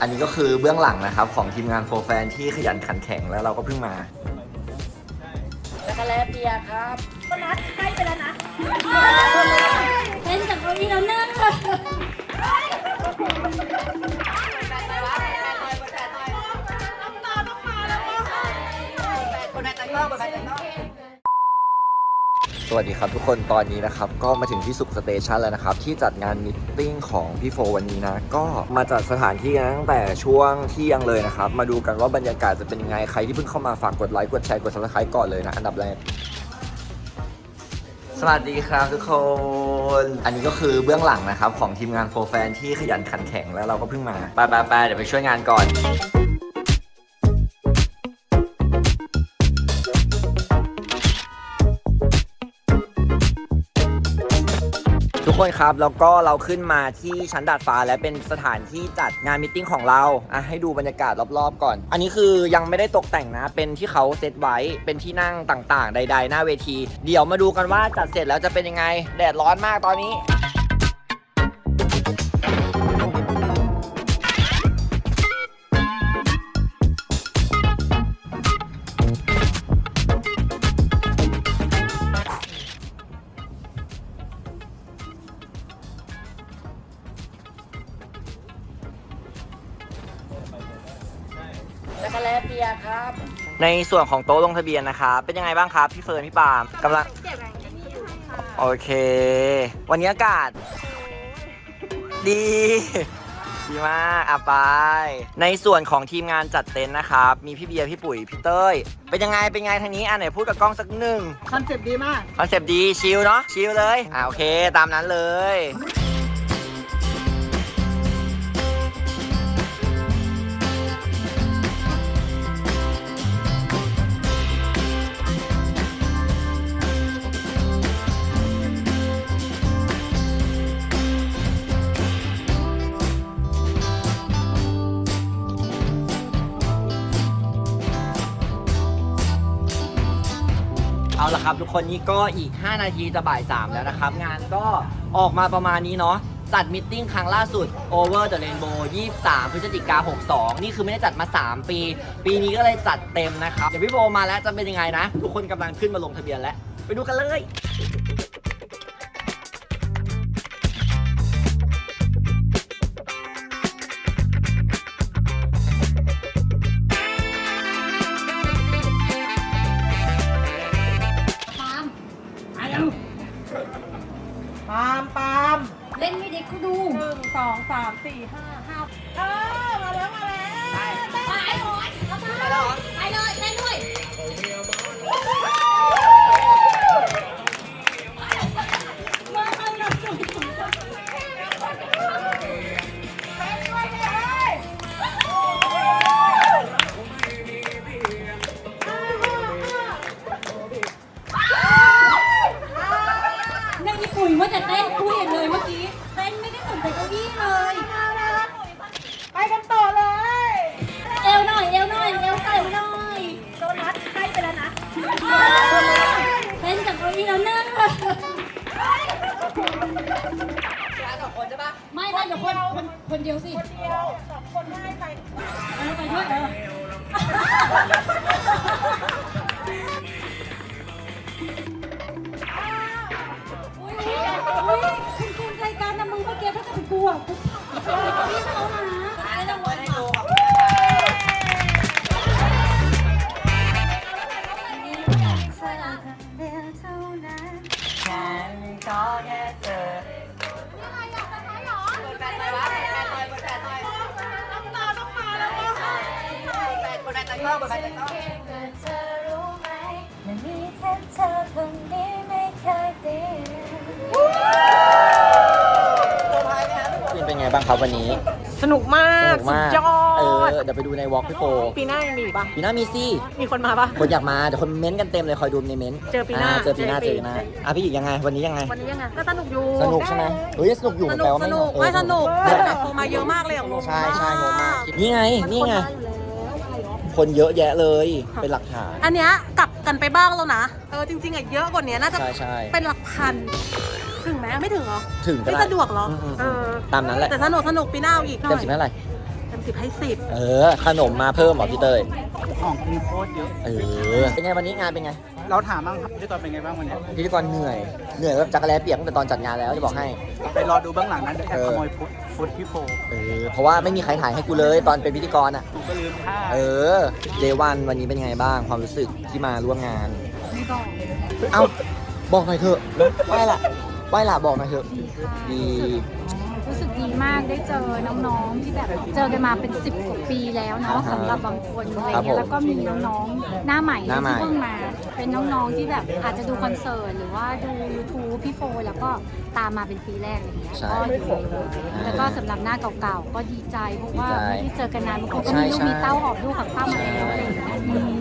อันนี้ก็คือเบื้องหลังนะครับ ของทีมงานโฟร์แฟนที่ขยันขันแข็งแล้วเราก็เพิ่งมาช็อกโกแลตเบียร์ครับนัดใกล้ไปแล้วนะเล่นจากเก้าอี้แล้วเนอ วัสดีครับทุกคนตอนนี้นะครับก็มาถึงที่สุขสเตชันแล้วนะครับที่จัดงานมิทติ้งของพี่โฟวันนี้นะก็มาจัดสถานที่กันตั้งแต่ช่วงเที่ยงเลยนะครับมาดูกันว่าบรรยากาศจะเป็นยังไงใครที่เพิ่งเข้ามาฝากกดไลค์กดแชร์กด subscribe ก่อนเลยนะอันดับแรกสวัสดีครับทุกคน อันนี้ก็คือเบื้องหลังนะครับของทีมงานโฟร์แฟนที่ขยันขันแข็งแล้วเราก็เพิ่งมาไปไปไปเดี๋ยวไปช่วยงานก่อน คนครับ แล้วก็เราขึ้นมาที่ชั้นดาดฟ้าและเป็นสถานที่จัดงานมิทติ้งของเราอะให้ดูบรรยากาศรอบๆก่อน อันนี้คือยังไม่ได้ตกแต่งนะ เป็นที่เขาเซตไว้ เป็นที่นั่งต่างๆ ใด ๆ หน้าเวที เดี๋ยวมาดูกันว่าจัดเสร็จแล้วจะเป็นยังไง แดดร้อนมากตอนนี้ แลตเบียร์ครับในส่วนของโต๊ะลงทะเบียนนะครับเป็นยังไงบ้างครับพี่เฟิร์นพี่ปาล์มกำลังโอเค วันนี้อากาศ ดี ดีมากอะไป ในส่วนของทีมงานจัดเต็นท์นะครับ มีพี่เบียร์พี่ปุ๋ยพี่เต้ย เป็นยังไงเป็นไงทางนี้อะไหนพูดกับกล้องสักหนึ่งคอนเซ็ปต์ดีมาก คอนเซปต์ดีชิลเนาะชิลเลยอ่าโอเค ตามนั้นเลย เอาละครับ ทุกคนนี่ก็อีก 5 นาทีจะบ่าย 3 แล้วนะครับ งานก็ออกมาประมาณนี้เนาะจัดมิทติ้งครั้งล่าสุด Over the Rainbow 23 พฤศจิกา 62 นี่คือไม่ได้จัดมา 3 ปี ปีนี้ก็เลยจัดเต็มนะครับ เดี๋ยวพี่โบมาแล้วจะเป็นยังไงนะ ทุกคนกำลังขึ้นมาลงทะเบียนแล้ว ไปดูกันเลยาล์มปาล์มเล่นให้เด็กเขาดูหนึ่งสองสามสี่ห้าห้าเออมาแล้วมาแล้วไปหอยเอาไปไปเลยเล่นด้วย กูพี่เขานะไม่ต้องให้ดูครับ บ้างครับวันนี้ สนุกมาสกนุกมากสุดยอเอดอเดี๋ยวไปดูในวอล์กพี่โฟปีหน้ายังมีอีกปะปีหน้ามีซี่มีคนมาปะ คนอยากมาเดี๋ยวคนเม้นต์กันเต็มเลยคอยดูในเม้นต์เจอปีหน้าเจอปีหน้าเจเจออปี ปีหน้าเจออะพี่อีกยังไงวันนี้ยังไง วันนี้ยังไงก็สนุกอยู่สนุกใช่ไหมเฮ้ยสนุกอยู่สแปลนุกว่าสไม่นุกเออไม่สนุกเอเพื่อนอแบบโทรมาเยอะมากเลยอะงงใช่ใช่งงมากมากนี่ไงนี่ไง คนเยอะแยะเลยเป็นหลักฐาน อันเนี้ยกลับกันไปบ้างแล้วนะ เออจริงๆอะเยอะกว่านี้น่าจะใช่ใช่เป็นหลักพัน ถึงไหมไม่ถึงเหรอถึงก็ไม่ได้สะดวกเหรออืมอืมเออตามนั้นแหละแต่สนุกสนุกปีหน้าเอาอีกหน่เต็มอยสิบเท่าไหร่เต็มสิบให้สิบเออ ขนมมาเพิ่มเหรอพี่เตยของกินโคตรเยอะ เออเป็นไงวันนี้งานเป็นไงเราถามบ้างครับพี่ตอนเป็นไงบ้างวันเนี้ยพิธีกรเหนื่อยเหนื่อยแบบจักรแลเปียกตั้งแต่ตอนจัดงานแล้วจะบอกให้ ไปรอดูเบื้องหลังนั้นจะแอบขโมยฟุตฟุตพี่โฟเออเพราะว่าไม่มีใครถ่ายให้กูเลยตอนเป็นพิธีกรอะ กูก็ลืมท่าเออเจวันวันนี้เป็นไงบ้างความรู้สึกที่มาร่วมงาน ไม่บอก เอ้าบอกหน่อยเถอะไหว้ละ ไหว้ละบอกหน่อยเถอะดีรู้สึกดีมากได้เจอน้องๆที่แบบเจอกันมาเป็น 10กว่าปีแล้วเนาะอ่าฮะสำหรับบางคนอะไรครับผมเงี้ยแล้วก็มีน้องๆหน้าใหม่หน้าใหม่ที่เพิ่งมา เป็นน้องๆที่แบบอาจจะดูคอนเสิร์ตหรือว่าดู YouTube พี่โฟแล้วก็ตามมาเป็นปีแรกอะไรเงี้ยใช่ก็อยู่แล้วก็สำหรับหน้าเก่าๆ ก็ดีใจเพราะว่าดีใจไม่ได้เจอกันนานบางคนก็ใช่มีลูกใช่มีเต้าหอบลูกขับข้าวมาแล้วอะไรอย่างเงี้ยอืม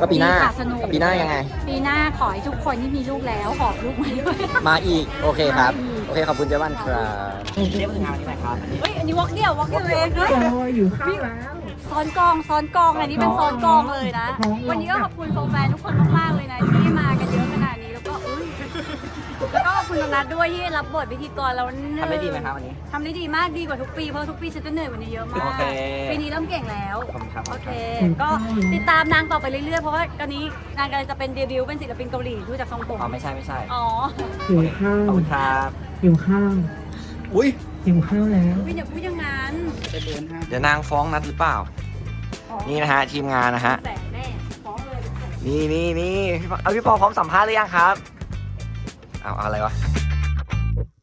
ก็ปีหน้าดีค่ะสนุก ปีหน้ายังไง ปีหน้าขอให้ทุกคนที่มีลูกแล้วหอบลูกมาด้วย มาอีก โอเคครับ มาอีก โอเคขอบคุณเจวันครับ เรียกงานที่ไหนครับเฮ้ยอันนี้วอกเดี่ยววอกเดี่ยวเองเฮ้ยอยู่ข้างแล้ว ซ้อนกองซ้อนกองอันนี้เป็นซ้อนกองเลยนะ วันนี้ก็ขอบคุณแฟนๆทุกคนมากๆเลยนะที่มากันเยอะขนาดนี้ อบคุณน้องนัทด้วยที่รับบทพิธีกรแล้วเหนื่อยทำได้ดีไหมครับวันนี้ ทำได้ดีมากดีกว่าทุกปีเพราะทุกปีฉันจะเหนื่อยกว่านี้เยอะมากโอเคปีนี้เริ่มเก่งแล้วขอบคุณครับ โอเค ก็ติดตามนางต่อไปเรื่อยๆเพราะว่าตอนนี้นางกำลังจะเป็นเดบิวต์เป็นศิลปินเกาหลีดูจากทรงผมอ๋อไม่ใช่ไม่ใช่อ๋อหิวข้าวขอบคุณครับหิวข้าวอุ้ยหิวข้าวแล้วพี่อย่าพูดอย่างนั้นจะเดินห้างเดี๋ยวนางฟ้องนัดหรือเปล่า นี่นะฮะทีมงานนะฮะแสงแน่ฟ้องเลย นี่นี่นี่พี่ปอเอาพี่ปอพร้อมสัมภาษณ์หรือยังครับเอา เอาอะไรวะ